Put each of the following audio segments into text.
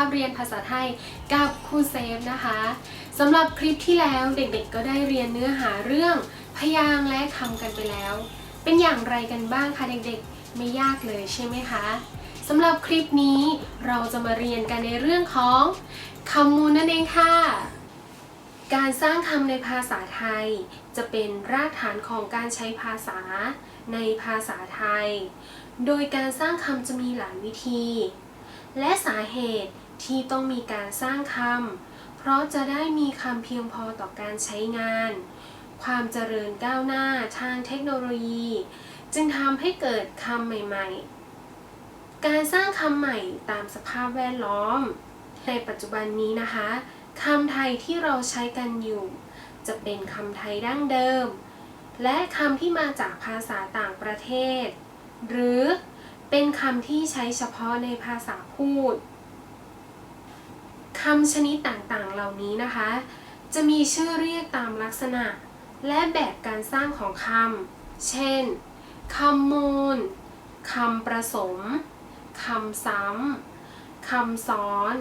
าพเรียนภาษาไทยกับครูเซฟนะคะสำหรับคลิปที่แล้วเด็กๆ ก็ได้เรียนเนื้อหาเรื่อง พยางค์และคำกันไปแล้ว เป็นอย่างไรกันบ้างคะเด็กๆ ไม่ยากเลยใช่ไหมคะสำหรับคลิปนี้เราจะมาเรียนกันในเรื่องของคำมูลนั่นเองค่ะ การสร้างคำในภาษาไทย จะเป็นรากฐานของการใช้ภาษาในภาษาไทย โดยการสร้างคำจะมีหลายวิธี และสาเหตุ ที่ต้องมีการสร้างคำ เพราะจะได้มีคำเพียงพอต่อการใช้งาน ความเจริญก้าวหน้าทางเทคโนโลยี จึงทำให้เกิดคำใหม่ ๆ การสร้างคำใหม่ตามสภาพแวดล้อม ในปัจจุบันนี้นะคะคำไทยที่เราใช้กันอยู่ จะเป็นคำไทยดั้งเดิม และคำที่มาจากภาษาต่างประเทศ หรือเป็นคำที่ใช้เฉพาะในภาษาพูด คำชนิดต่างๆเหล่านี้นะคะ จะมีชื่อเรียกตามลักษณะ และแบบการสร้างของคำ เช่นคำมูลคำประสมคำซ้ำคำซ้อน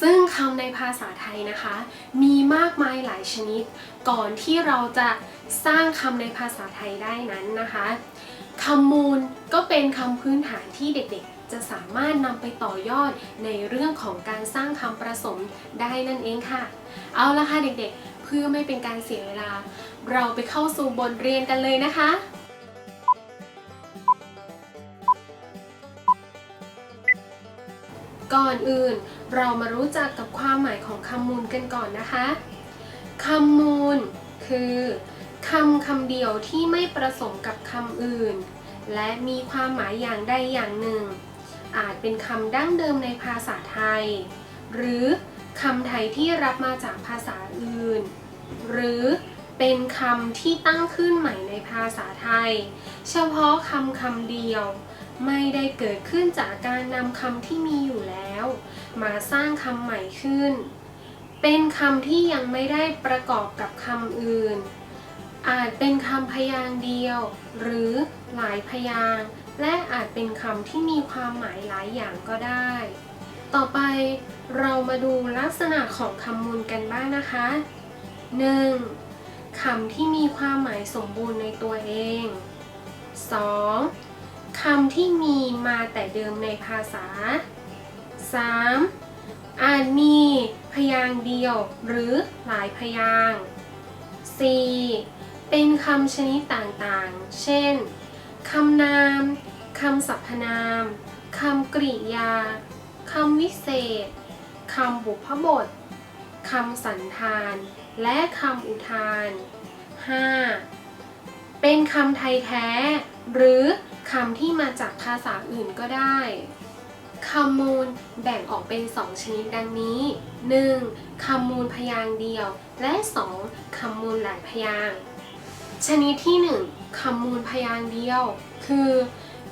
ซึ่งคำในภาษาไทยนะคะ มีมากมายหลายชนิด ก่อนที่เราจะสร้างคำในภาษาไทยได้นั้นนะคะคำมูลก็เป็นคำพื้นฐานที่เด็กๆ จะสามารถนำไปต่อยอดในเรื่องของการสร้างคำประสมได้นั่นเองค่ะ เอาละค่ะเด็กๆ เพื่อไม่เป็นการเสียเวลา เราไปเข้าสู่บทเรียนกันเลยนะคะก่อนอื่นเรามารู้จักกับความหมายของคำมูลกันก่อนนะคะคำมูล คือคำคำเดียวที่ไม่ประสมกับคำอื่น และมีความหมายอย่างใดอย่างหนึ่ง อาจเป็นคำดั้งเดิมในภาษาไทย หรือคำไทยที่รับมาจากภาษาอื่น หรือเป็นคำที่ตั้งขึ้นใหม่ในภาษาไทย เฉพาะคำคำเดียว ไม่ได้เกิดขึ้นจากการนำคำที่มีอยู่แล้ว มาสร้างคำใหม่ขึ้น เป็นคำที่ยังไม่ได้ประกอบกับคำอื่น อาจเป็นคำพยางค์เดียว หรือหลายพยางค์ และอาจเป็นคำที่มีความหมายหลายอย่างก็ได้ ต่อไปเรามาดูลักษณะของคำมูลกันบ้างนะคะ 1. คำที่มีความหมายสมบูรณ์ในตัวเอง 2. คำที่มีมาแต่เดิมในภาษา 3. อาจมีพยางค์เดียวหรือหลายพยางค์ 4. เป็นคำชนิดต่างๆ เช่น คำนามคำสรรพนามคำกริยาคำวิเศษคำบุพบทคำสันธาน และคำอุทาน 5. เป็นคำไทยแท้ หรือคำที่มาจากภาษาอื่นก็ได้คำมูลแบ่งออกเป็น 2 ชนิดดังนี้ 1. คำมูลพยางเดียว และ 2. คำมูลหลายพยาง์ ชนิดที่1คำมูลพยางค์เดียว คือ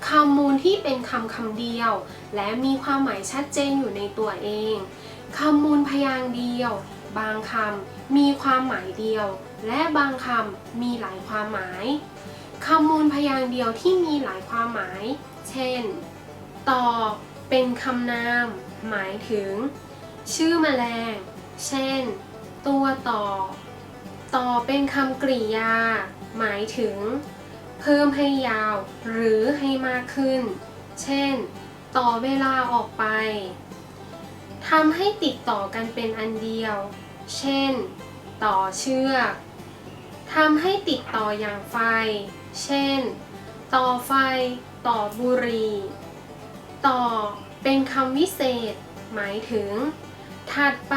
คำมูลที่เป็นคำคำเดียว และมีความหมายชัดเจนอยู่ในตัวเองคำมูลพยางค์เดียว บางคำมีความหมายเดียว และบางคำมีหลายความหมายคำมูลพยางค์เดียวที่มีหลายความหมาย เช่น ต่อ เป็นคำนาม หมายถึง ชื่อแมลง เช่น ตัวต่อ ต่อเป็นคำกริยา หมายถึง เพิ่มให้ยาวหรือให้มากขึ้น เช่น ต่อเวลาออกไปทำให้ติดต่อกันเป็นอันเดียว เช่น ต่อเชือกทำให้ติดต่ออย่างไฟ เช่น ต่อไฟ ต่อบุหรี ต่อเป็นคำวิเศษ หมายถึง ถัดไป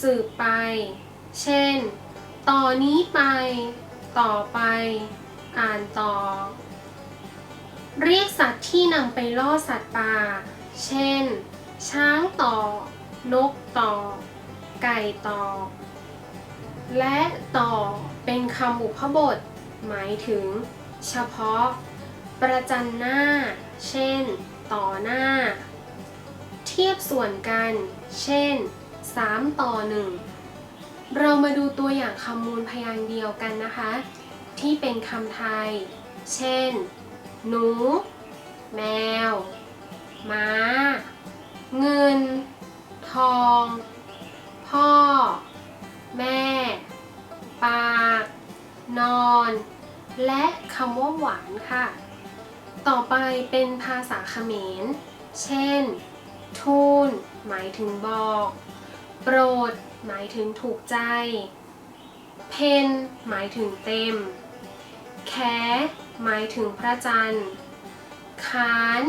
สืบไป เช่น ต่อนี้ไป ต่อไป อ่านต่อ เรียกสัตว์ที่นำไปล่อสัตว์ป่า เช่น ช้างต่อ นกต่อ ไก่ต่อ และต่อเป็นคำอุพบท หมายถึง เฉพาะ ประจันหน้า เช่น ต่อหน้า เทียบส่วนกัน เช่น 3 ต่อ 1 เรามาดูตัวอย่างคำมูลพยางค์เดียวกันนะคะ ที่เป็นคำไทย เช่น หนู แมว ม้า เงิน ทอง พ่อ แม่ปากนอน และคำว่าหวานค่ะ ต่อไปเป็นภาษาเขมร เช่น ทูลหมายถึงบอก โปรด หมายถึงถูกใจ เพนหมายถึงเต็ม แคหมายถึงพระจันทร์ขาน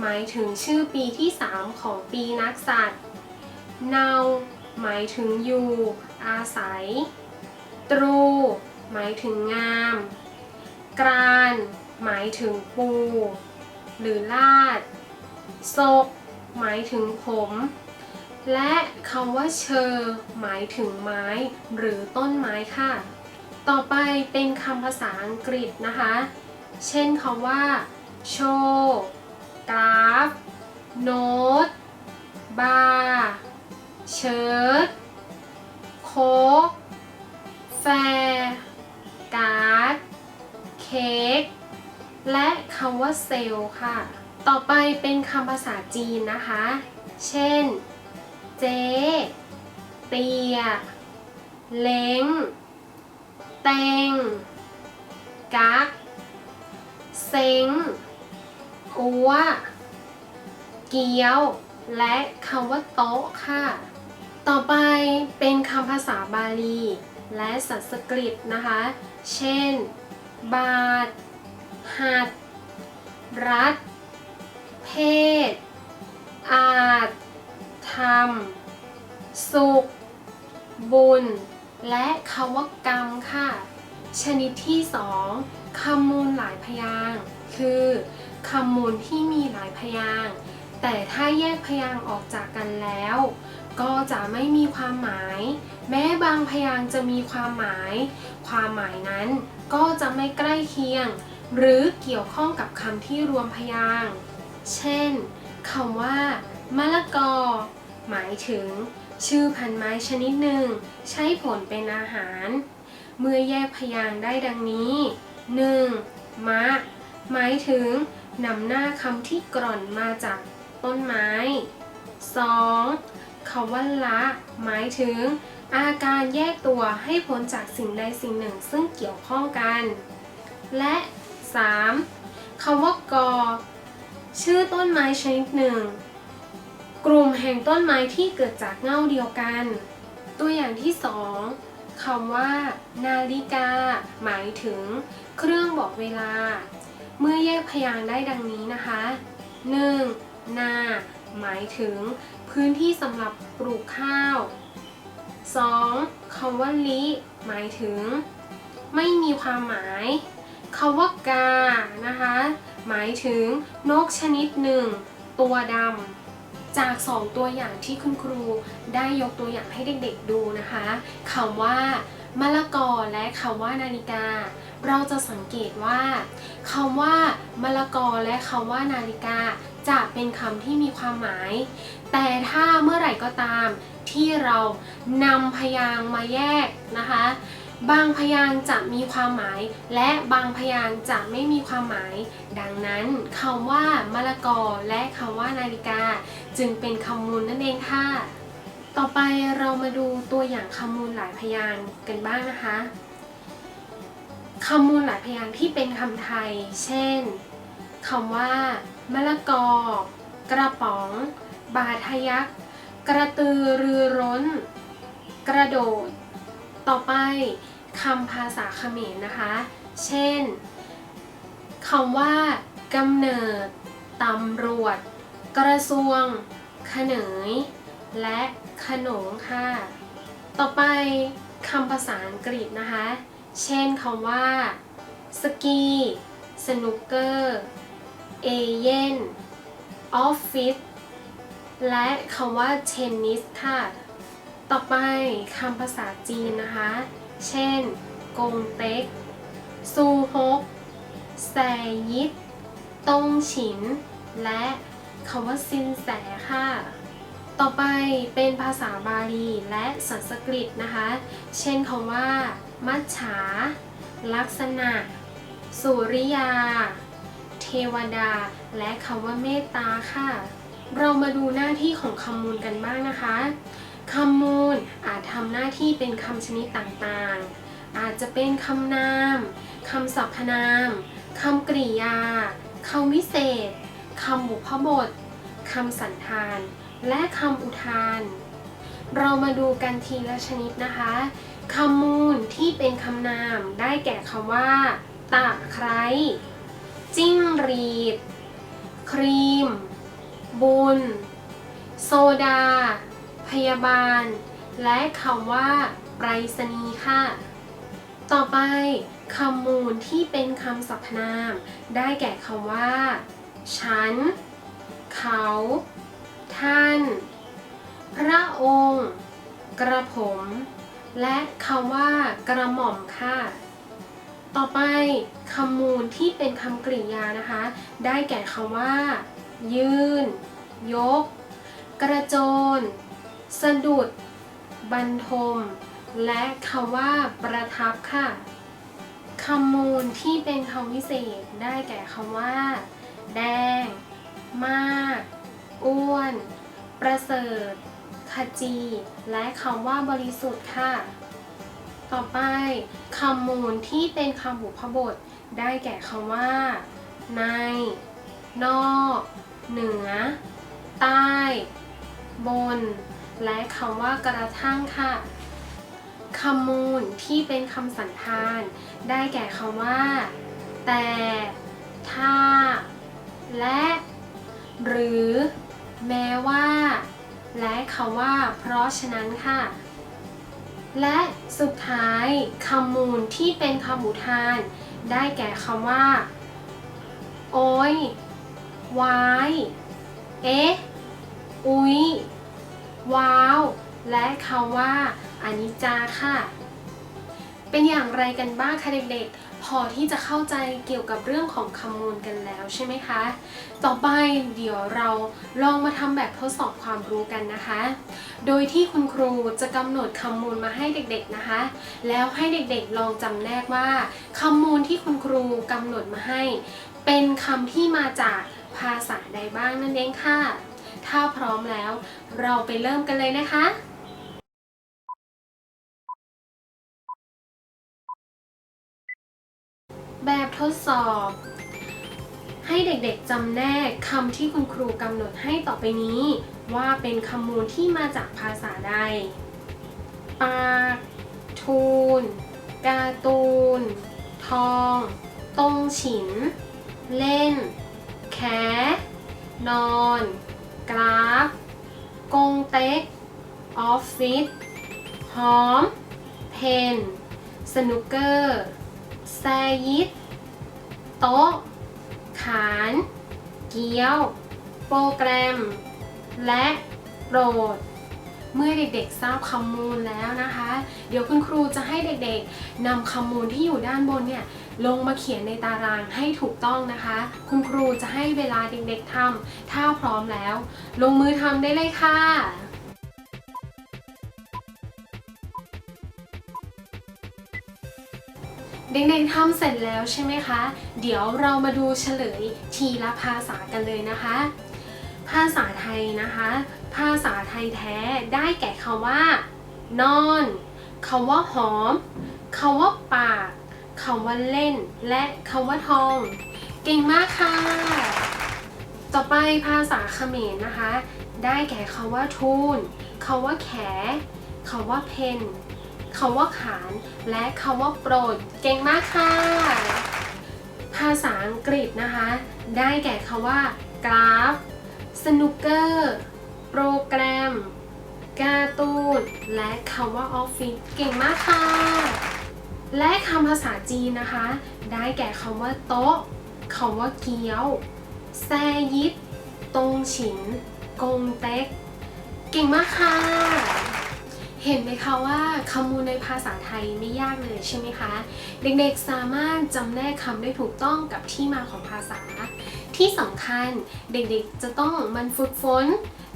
หมายถึงชื่อปีที่ 3 ของปีนักสัตว์ เนา หมายถึงอยู่ อาศัย ตรู หมายถึงงาม กราน หมายถึงปู หรือลาด ศก หมายถึงผม และคำว่าเชอหมายถึงไม้ หรือต้นไม้ค่ะ ต่อไปเป็นคำภาษาอังกฤษนะคะ เช่นคำว่า โชว์กราฟ โน้ต บาร์เชิร์ตโค้กแฟร์การ์ด เค้ก และคำว่าเซลค่ะ ต่อไปเป็นคำภาษาจีนนะคะ เช่น เจ๊เตีย เล้ง เต็ง กัก เซ็ง อัว เกี๊ยว และคำว่าโต๊ะค่ะ ต่อไปเป็นคำภาษาบาลี และสันสกฤตนะคะ เช่น บาท หัด รัฐ เพศ อาจ ธรรม สุข บุญ และคำว่ากรรมค่ะ ชนิดที่ 2คำมูลหลายพยางคือคำมูลที่มีหลายพยางแต่ถ้าแยกพยางออกจากกันแล้ว ก็จะไม่มีความหมาย แม้บางพยางจะมีความหมาย ความหมายนั้นก็จะไม่ใกล้เคียง หรือเกี่ยวข้องกับคำที่รวมพยาง เช่นคำว่ามะละกอ หมายถึง ชื่อพันไม้ชนิดหนึ่ง ใช้ผลเป็นอาหาร เมื่อแยกพยางได้ดังนี้ 1. มะ หมายถึงนำหน้าคำที่กร่อนมาจากต้นไม้ 2. คำว่าละ หมายถึง อาการแยกตัวให้พ้นจากสิ่งใดสิ่งหนึ่งซึ่งเกี่ยวข้องกัน และ 3. คำว่ากอ ชื่อต้นไม้ชนิดหนึ่ง กลุ่มแห่งต้นไม้ที่เกิดจากเง่าเดียวกัน ตัวอย่างที่สองคำว่า นาฬิกา หมายถึง เครื่องบอกเวลา เมื่อแยกพยางค์ได้ดังนี้นะคะ 1. นา หมายถึง พื้นที่สำหรับปลูกข้าว 2. คำว่าลิ หมายถึง ไม่มีความหมายคำว่ากานะคะ หมายถึงนกชนิดหนึ่ง ตัวดำ จาก 2 ตัวอย่างที่คุณครูได้ยกตัวอย่างให้เด็กๆดูนะคะคำว่ามะละกอและคำว่านาฬิกา เราจะสังเกตว่าคำว่ามะละกอและคำว่านาฬิกา จะเป็นคำที่มีความหมาย แต่ถ้าเมื่อไหร่ก็ตามที่เรานำพยางมาแยกนะคะ บางพยางค์จะมีความหมาย และบางพยางค์จะไม่มีความหมาย ดังนั้นคำว่ามะละกอและคำว่านาฬิกา จึงเป็นคำมูลนั่นเองค่ะ ต่อไปเรามาดูตัวอย่างคำมูลหลายพยางค์กันบ้างนะคะคำมูลหลายพยางค์ที่เป็นคำไทย เช่นคำว่ามะละกอ กระป๋อง บาทะยัก กระตือรือร้น กระโดด ต่อไปคำภาษาเขมรนะคะ เช่นคำว่ากำเนิดตำรวจ กระทรวง ขนยและขนงค่ะ ต่อไปคำภาษาอังกฤษนะคะ เช่นคำว่า สกี สนุกเกอร์ เอเย่น ออฟฟิศ และคำว่าเทนนิสค่ะ ต่อไปคำภาษาจีนนะคะ เช่น กงเต็ก ซูฮก แซยิดตงฉิน และคำว่าซินแสค่ะ ต่อไปเป็นภาษาบาลีและสันสกฤตนะคะ เช่นคำว่า มัจฉา ลักษณะ สุริยา เทวดา และคำว่าเมตตาค่ะ เรามาดูหน้าที่ของคำมูลกันบ้างนะคะ คำมูลอาจทำหน้าที่เป็นคำชนิดต่างๆ อาจจะเป็นคำนามคำสรรพนามคำกริยาคำวิเศษคำบุพบทคำสันธาน และคำอุทาน เรามาดูกันทีละชนิดนะคะคำมูลที่เป็นคำนามได้แก่คำว่า ตะไคร้จิ้งรีด ครีม บุญ โซดา พยาบาล และคำว่าไปรษณีย์ค่ะ ต่อไปคำมูลที่เป็นคำสรรพนาม ได้แก่คำว่า ฉัน เขา ท่าน พระองค์ กระผม และคำว่ากระหม่อมค่ะ ต่อไปคำมูลที่เป็นคำกริยานะคะ ได้แก่คำว่า ยืน ยก กระโจน สะดุด บรรทม และคำว่าประทับค่ะคำมูลที่เป็นคำวิเศษได้แก่คำว่า แดง มาก อ้วน ประเสริฐขจี และคำว่าบริสุทธิ์ค่ะ ต่อไปคำมูลที่เป็นคำบุพบท ได้แก่คำว่า ใน นอก เหนือ ใต้ บน และคำว่ากระทั่งค่ะคำมูลที่เป็นคำสันธาน ได้แก่คำว่า แต่ ถ้า และ หรือ แม้ว่า และคำว่า เพราะฉะนั้นค่ะ และสุดท้ายคำมูลที่เป็นคำอุทาน ได้แก่คำว่า โอ้ย วาย เอ๊ะ อุ๊ย ว้าว และคำว่าอนิจจาค่ะ เป็นอย่างไรกันบ้างคะเด็กๆ พอที่จะเข้าใจเกี่ยวกับเรื่องของคำมูลกันแล้วใช่ไหมคะ ต่อไปเดี๋ยวเราลองมาทำแบบทดสอบความรู้กันนะคะ โดยที่คุณครูจะกำหนดคำมูลมาให้เด็กๆนะคะ แล้วให้เด็กๆลองจำแนกว่าคำมูลที่คุณครูกำหนดมาให้ เป็นคำที่มาจากภาษาใดบ้างนั่นเองค่ะ ถ้าพร้อมแล้ว เราไปเริ่มกันเลยนะคะ แบบทดสอบ ให้เด็กๆจำแนกคำที่คุณครูกำหนดให้ต่อไปนี้ ว่าเป็นคำมูลที่มาจากภาษาใด ปาก ทูนการ์ตูน ทองตรงฉิน เล่นแขนอน กราฟ กงเต็ก ออฟฟิศ หอม เพน สนุกเกอร์ แซยิด โต๊ะ ขาน เกี๊ยว โปรแกรม และโปรดเมื่อเด็กๆทราบคำมูลแล้วนะคะ เดี๋ยวคุณครูจะให้เด็กๆนำคำมูลที่อยู่ด้านบนเนี่ย ลงมาเขียนในตารางให้ถูกต้องนะคะ คุณครูจะให้เวลาเด็กๆทำถ้าพร้อมแล้ว ลงมือทำได้เลยค่ะเด็กๆทำเสร็จแล้วใช่ไหมคะ เดี๋ยวเรามาดูเฉลยทีละภาษากันเลยนะคะ ภาษาไทยนะคะ ภาษาไทยแท้ได้แก่คำว่า นอนคำว่าหอมคำว่าปาก คำว่าเล่น และคำว่าทอง เก่งมากค่ะ ต่อไปภาษาเขมรนะคะ ได้แก่คำว่าทูนคำว่าแขคำว่าเพนคำว่าขาน และคำว่าโปรด เก่งมากค่ะ ภาษาอังกฤษนะคะ ได้แก่คำว่ากราฟ สนุกเกอร์ โปรแกรม การ์ตูน และคำว่าออฟฟิศ เก่งมากค่ะ และคำภาษาจีนนะคะ ได้แก่คำว่าโต๊ะคำว่าเกี๊ยวแซยิดตงฉินกงเต็ก เก่งมากค่ะ เห็นไหมคะว่าคำมูลในภาษาไทยไม่ยากเลยใช่ไหมคะ เด็กๆสามารถจำแนกคำได้ถูกต้องกับที่มาของภาษา ที่สำคัญเด็กๆจะต้องมันฝึกฝน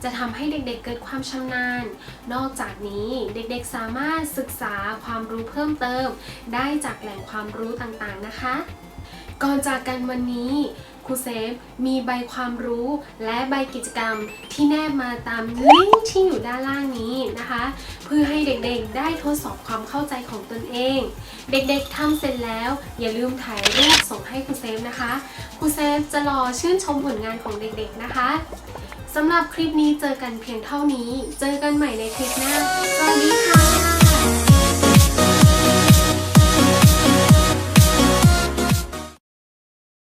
จะทำให้เด็กๆเกิดความชำนาญ นอกจากนี้เด็กๆสามารถศึกษาความรู้เพิ่มเติม ได้จากแหล่งความรู้ต่างๆนะคะ ก่อนจากกันวันนี้ครูเซฟมีใบความรู้และใบกิจกรรมที่แนบมาตามลิงก์ที่อยู่ด้านล่างนี้นะคะ เพื่อให้เด็กๆได้ทดสอบความเข้าใจของตนเอง เด็กๆทำเสร็จแล้ว อย่าลืมถ่ายรูปส่งให้ครูเซฟนะคะครูเซฟจะรอชื่นชมผลงานของเด็กๆนะคะ สำหรับคลิปนี้เจอกันเพียงเท่านี้ เจอกันใหม่ในคลิปหน้า สวัสดีค่ะ